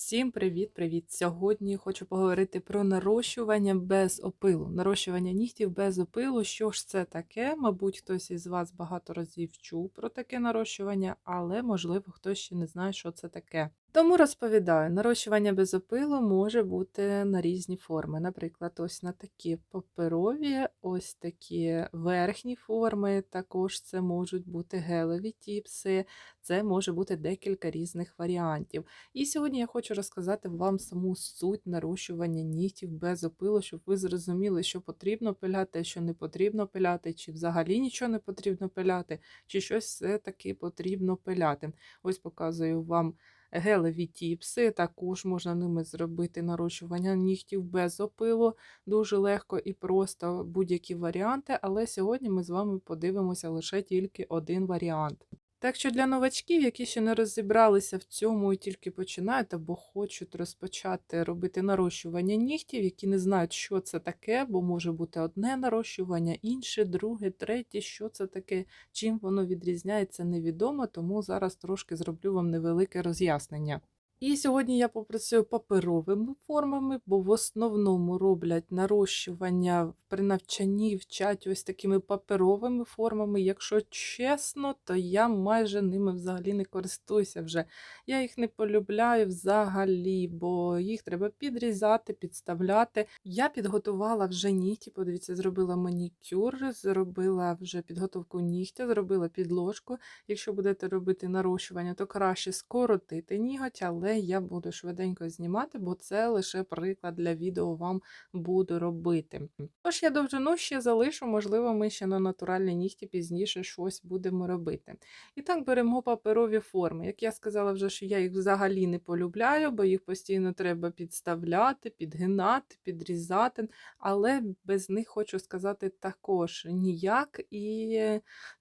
Всім привіт-привіт! Сьогодні хочу поговорити про нарощування без опилу. Нарощування нігтів без опилу. Що ж це таке? Мабуть, хтось із вас багато разів чув про таке нарощування, але, можливо, хтось ще не знає, що це таке. Тому розповідаю, нарощування без опилу може бути на різні форми. Наприклад, ось на такі паперові, ось такі верхні форми, також це можуть бути гелеві тіпси, це може бути декілька різних варіантів. І сьогодні я хочу розказати вам саму суть нарощування нігтів без опилу, щоб ви зрозуміли, що потрібно пиляти, що не потрібно пиляти, чи взагалі нічого не потрібно пиляти, чи щось все-таки потрібно пиляти. Ось показую вам гелеві тіпси, також можна ними зробити нарощування нігтів без опилу, дуже легко і просто будь-які варіанти, але сьогодні ми з вами подивимося лише тільки один варіант. Так що для новачків, які ще не розібралися в цьому і тільки починають або хочуть розпочати робити нарощування нігтів, які не знають, що це таке, бо може бути одне нарощування, інше, друге, третє, що це таке, чим воно відрізняється, невідомо, тому зараз трошки зроблю вам невелике роз'яснення. І сьогодні я попрацюю паперовими формами, бо в основному роблять нарощування при навчанні вчать ось такими паперовими формами. Якщо чесно, то я майже ними взагалі не користуюся вже. Я їх не полюбляю взагалі, бо їх треба підрізати, підставляти. Я підготувала вже нігті, подивіться, зробила манікюр, зробила вже підготовку нігтя, зробила підложку. Якщо будете робити нарощування, то краще скоротити ніготь, але я буду швиденько знімати, бо це лише приклад для відео вам буду робити. Тож я довжину ще залишу, можливо, ми ще на натуральні нігті пізніше щось будемо робити. І так беремо паперові форми. Як я сказала вже, що я їх взагалі не полюбляю, бо їх постійно треба підставляти, підгинати, підрізати, але без них хочу сказати також ніяк. І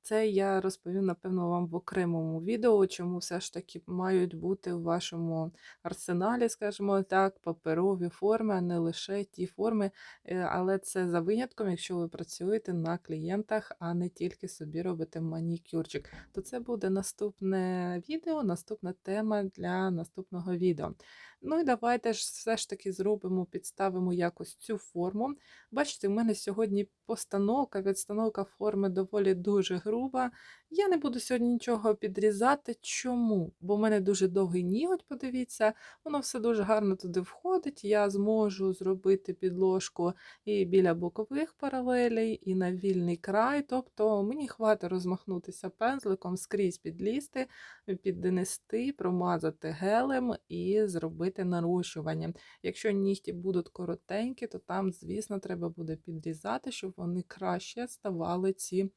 це я розповім, напевно, вам в окремому відео, чому все ж таки мають бути у вашому арсеналі, скажімо так, паперові форми, а не лише ті форми, е, але це за винятком, якщо ви працюєте на клієнтах, а не тільки собі робите манікюрчик. То це буде наступне відео, наступна тема для наступного відео. Ну і давайте ж все ж таки зробимо, підставимо якось цю форму. Бачите, в мене сьогодні постановка, відстановка форми доволі дуже груба. Я не буду сьогодні нічого підрізати. Чому? Бо в мене дуже довгий ніготь, подивіться, воно все дуже гарно туди входить. Я зможу зробити підложку і біля бокових паралелей, і на вільний край. Тобто мені хватить розмахнутися пензликом, скрізь підлізти, піднести, промазати гелем і зробити нарощування. Якщо нігті будуть коротенькі, то там, звісно, треба буде підрізати, щоб вони краще ставали ці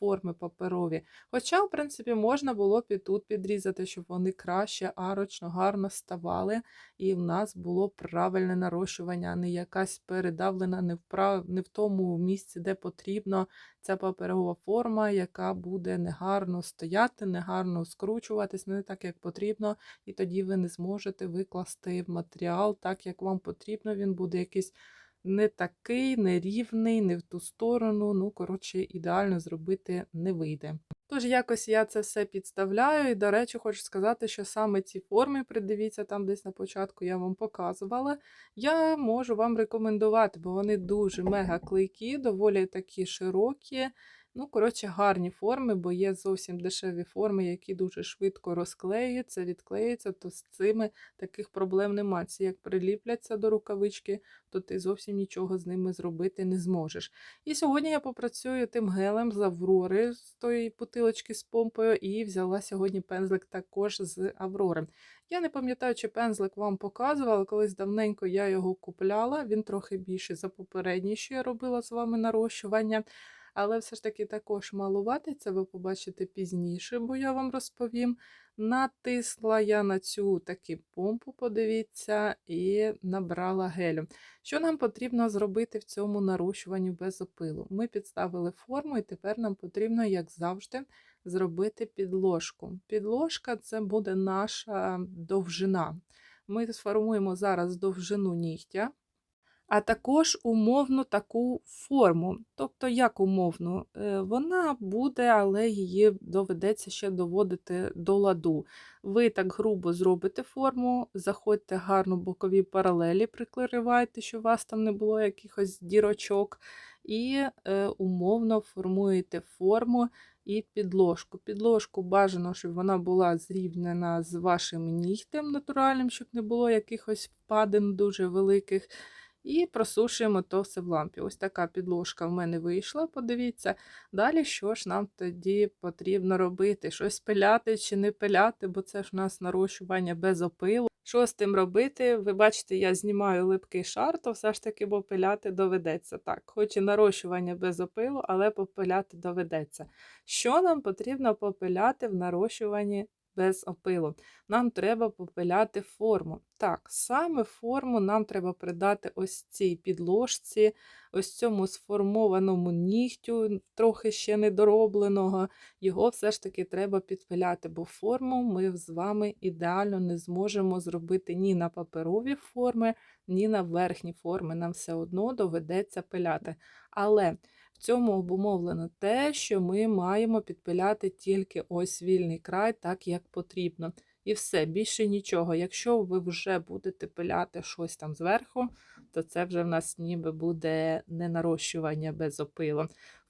форми паперові. Хоча, в принципі, можна було і тут підрізати, щоб вони краще, арочно, гарно ставали, і в нас було правильне нарощування, а не якась передавлена не в, прав... не в тому місці, де потрібно ця паперова форма, яка буде негарно стояти, негарно скручуватись, не так, як потрібно, і тоді ви не зможете викласти матеріал так, як вам потрібно. Він буде якийсь не такий, нерівний, не в ту сторону. Ну, коротше, ідеально зробити не вийде. Тож, якось я це все підставляю, і, до речі, хочу сказати, що саме ці форми, придивіться, там десь на початку я вам показувала, я можу вам рекомендувати, бо вони дуже мега клейкі, доволі такі широкі. Ну, коротше, гарні форми, бо є зовсім дешеві форми, які дуже швидко розклеюються, відклеюються, то з цими таких проблем немає. Ці як приліпляться до рукавички, то ти зовсім нічого з ними зробити не зможеш. І сьогодні я попрацюю тим гелем з Аврори, з тої бутилочки з помпою, і взяла сьогодні пензлик також з Аврори. Я не пам'ятаю, чи пензлик вам показувала, колись давненько я його купляла, він трохи більший за попередній, що я робила з вами нарощування але все ж таки також малувати, це ви побачите пізніше, бо я вам розповім. Натисла я на цю таку помпу, подивіться, і набрала гелю. Що нам потрібно зробити в цьому нарощуванні без опилу? Ми підставили форму, і тепер нам потрібно, як завжди, зробити підложку. Підложка це буде наша довжина. Ми сформуємо зараз довжину нігтя. А також умовну таку форму. Тобто, як умовну, Е, вона буде, але її доведеться ще доводити до ладу. Ви так грубо зробите форму, заходьте гарно бокові паралелі, прикривайте, щоб у вас там не було якихось дірочок, і е, умовно формуєте форму і підложку. Підложку бажано, щоб вона була зрівнена з вашим нігтем натуральним, щоб не було якихось впадин дуже великих. І просушуємо то все в лампі. Ось така підложка в мене вийшла, подивіться. Далі що ж нам тоді потрібно робити? Щось пиляти чи не пиляти, бо це ж у нас нарощування без опилу. Що з тим робити? Ви бачите, я знімаю липкий шар, то все ж таки бо пиляти доведеться. Так, хоч і нарощування без опилу, але попиляти доведеться. Що нам потрібно попиляти в нарощуванні без опилу? Нам треба попиляти форму. Так, саме форму нам треба придати ось цій підложці, ось цьому сформованому нігтю, трохи ще недоробленого. Його все ж таки треба підпиляти, бо форму ми з вами ідеально не зможемо зробити ні на паперові форми, ні на верхні форми. Нам все одно доведеться пиляти. Але в цьому обумовлено те, що ми маємо підпиляти тільки ось вільний край, так як потрібно. І все, більше нічого. Якщо ви вже будете пиляти щось там зверху, то це вже в нас ніби буде не нарощування без опилу.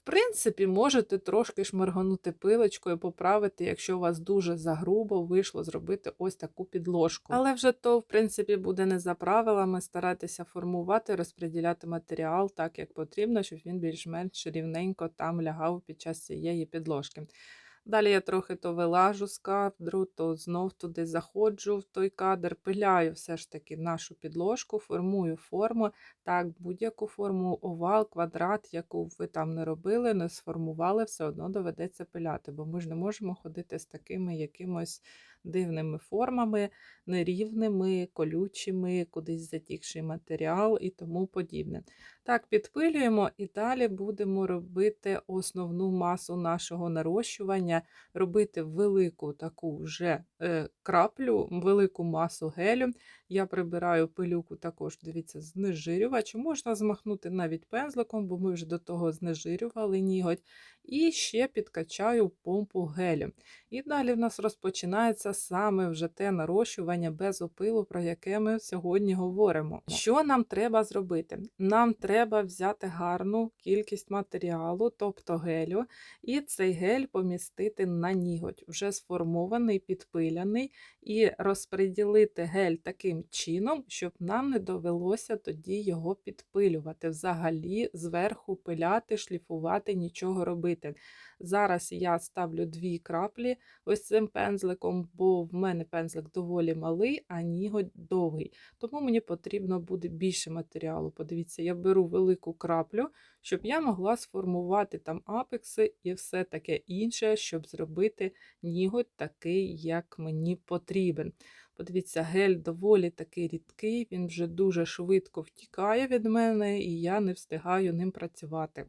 Принципі, можете трошки шморганути пилочкою, поправити, якщо у вас дуже загрубо вийшло зробити ось таку підложку. Але вже то, в принципі, буде не за правилами старатися формувати, розподіляти матеріал так, як потрібно, щоб він більш-менш рівненько там лягав під час цієї підложки. Далі я трохи то вилажу з кадру, то знов туди заходжу в той кадр, пиляю все ж таки нашу підложку, формую форму. Так, будь-яку форму, овал, квадрат, яку ви там не робили, не сформували, все одно доведеться пиляти, бо ми ж не можемо ходити з такими якимось дивними формами, нерівними, колючими, кудись затікший матеріал і тому подібне. Так, підпилюємо і далі будемо робити основну масу нашого нарощування, робити велику таку вже е, краплю, велику масу гелю. Я прибираю пилюку також, дивіться, знежирювач. Можна змахнути навіть пензликом, бо ми вже до того знежирювали ніготь. І ще підкачаю помпу гелю. І далі в нас розпочинається саме вже те нарощування без опилу, про яке ми сьогодні говоримо. Що нам треба зробити? Нам треба взяти гарну кількість матеріалу, тобто гелю, і цей гель помістити на ніготь, вже сформований, підпиляний, і розподілити гель таким чином, щоб нам не довелося тоді його підпилювати. Взагалі, зверху пиляти, шліфувати, нічого робити. Зараз я ставлю дві краплі ось цим пензликом, бо в мене пензлик доволі малий, а ніготь довгий. Тому мені потрібно буде більше матеріалу. Подивіться, я беру велику краплю, щоб я могла сформувати там апекси і все таке інше, щоб зробити ніготь такий, як мені потрібен. Подивіться, гель доволі такий рідкий, він вже дуже швидко втікає від мене, і я не встигаю ним працювати.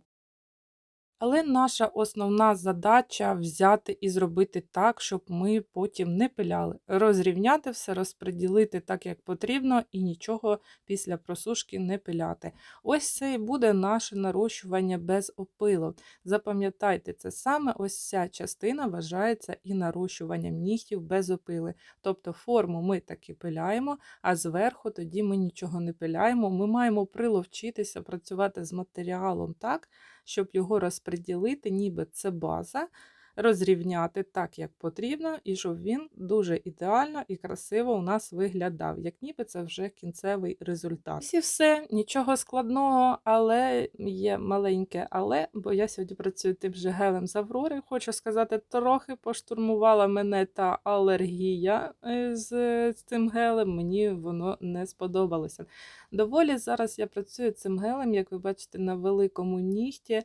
Але наша основна задача взяти і зробити так, щоб ми потім не пиляли. Розрівняти все, розподілити так, як потрібно, і нічого після просушки не пиляти. Ось це і буде наше нарощування без опилу. Запам'ятайте, це саме ось ця частина вважається і нарощуванням нігтів без опили. Тобто форму ми таки пиляємо, а зверху тоді ми нічого не пиляємо. Ми маємо приловчитися працювати з матеріалом так щоб його розподілити, ніби це база, розрівняти так, як потрібно, і щоб він дуже ідеально і красиво у нас виглядав, як ніби це вже кінцевий результат. Ось і все, нічого складного, але є маленьке але, бо я сьогодні працюю тим же гелем з Аврори. Хочу сказати, трохи поштурмувала мене та алергія е, з, з цим гелем, мені воно не сподобалося. Доволі зараз я працюю цим гелем, як ви бачите, на великому нігті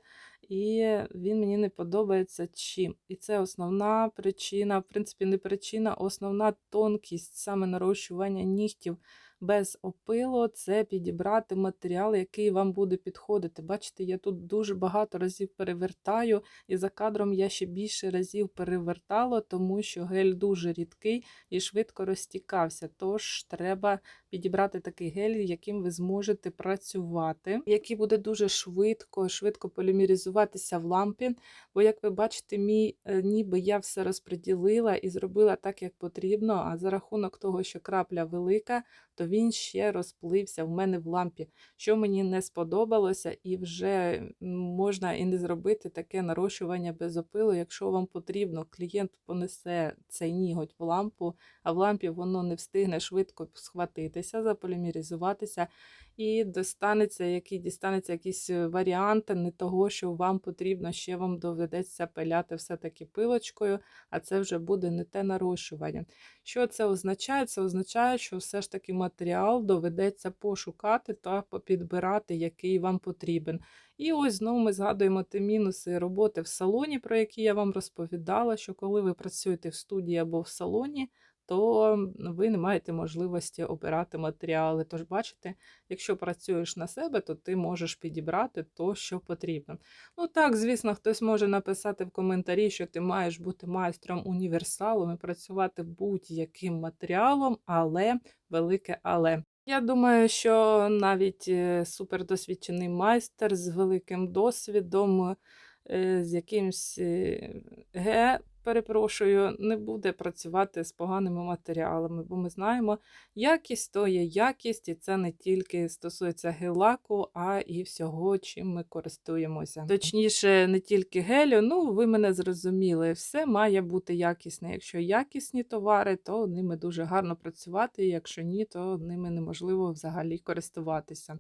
і він мені не подобається чим. І це основна причина, в принципі, не причина, а основна тонкість саме нарощування нігтів без опилу це підібрати матеріал, який вам буде підходити. Бачите, я тут дуже багато разів перевертаю, і за кадром я ще більше разів перевертала, тому що гель дуже рідкий і швидко розтікався. Тож треба підібрати такий гель, яким ви зможете працювати, який буде дуже швидко, швидко полімеризуватися в лампі. Бо, як ви бачите, мій е, ніби я все розподілила і зробила так, як потрібно. А за рахунок того, що крапля велика, то він ще розплився в мене в лампі, що мені не сподобалося, і вже можна і не зробити таке нарощування без опилу, якщо вам потрібно. Клієнт понесе цей ніготь в лампу, а в лампі воно не встигне швидко схватитися, заполімеризуватися. І достанеться, який дістанеться якийсь варіант не того, що вам потрібно, ще вам доведеться пиляти все-таки пилочкою, а це вже буде не те нарощування. Що це означає? Це означає, що все ж таки матеріал доведеться пошукати та підбирати, який вам потрібен. І ось знову ми згадуємо ті мінуси роботи в салоні, про які я вам розповідала, що коли ви працюєте в студії або в салоні, то ви не маєте можливості обирати матеріали. Тож, бачите, якщо працюєш на себе, то ти можеш підібрати то, що потрібно. Ну так, звісно, хтось може написати в коментарі, що ти маєш бути майстром універсалом і працювати будь-яким матеріалом, але велике але. Я думаю, що навіть е, супердосвідчений майстер з великим досвідом, з якимсь е, ге, перепрошую, не буде працювати з поганими матеріалами, бо ми знаємо, якість то є якість, і це не тільки стосується гель-лаку, а і всього, чим ми користуємося. Точніше, не тільки гелю, ну ви мене зрозуміли, все має бути якісне. Якщо якісні товари, то ними дуже гарно працювати, якщо ні, то ними неможливо взагалі користуватися.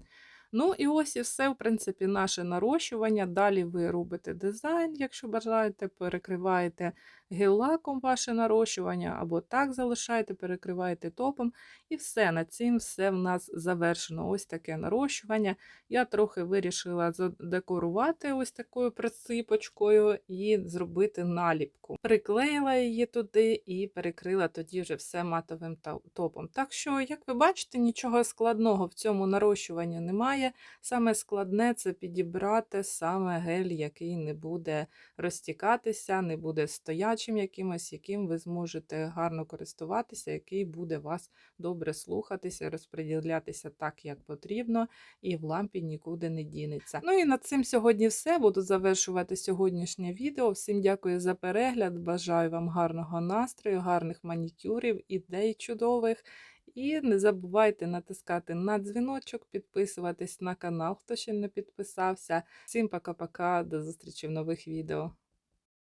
Ну і ось і все, в принципі, наше нарощування. Далі ви робите дизайн, якщо бажаєте, перекриваєте гель-лаком ваше нарощування, або так залишаєте, перекриваєте топом. І все, на цим все в нас завершено. Ось таке нарощування. Я трохи вирішила задекорувати ось такою присипочкою і зробити наліпку. Приклеїла її туди і перекрила тоді вже все матовим топом. Так що, як ви бачите, нічого складного в цьому нарощуванні немає. Саме складне це підібрати саме гель, який не буде розтікатися, не буде стоячим якимось, яким ви зможете гарно користуватися, який буде вас добре слухатися, розподілятися так, як потрібно, і в лампі нікуди не дінеться. Ну і над цим сьогодні все. Буду завершувати сьогоднішнє відео. Всім дякую за перегляд. Бажаю вам гарного настрою, гарних манікюрів, ідей чудових. І не забувайте натискати на дзвіночок, підписуватись на канал, хто ще не підписався. Всім пока-пока, до зустрічі в нових відео.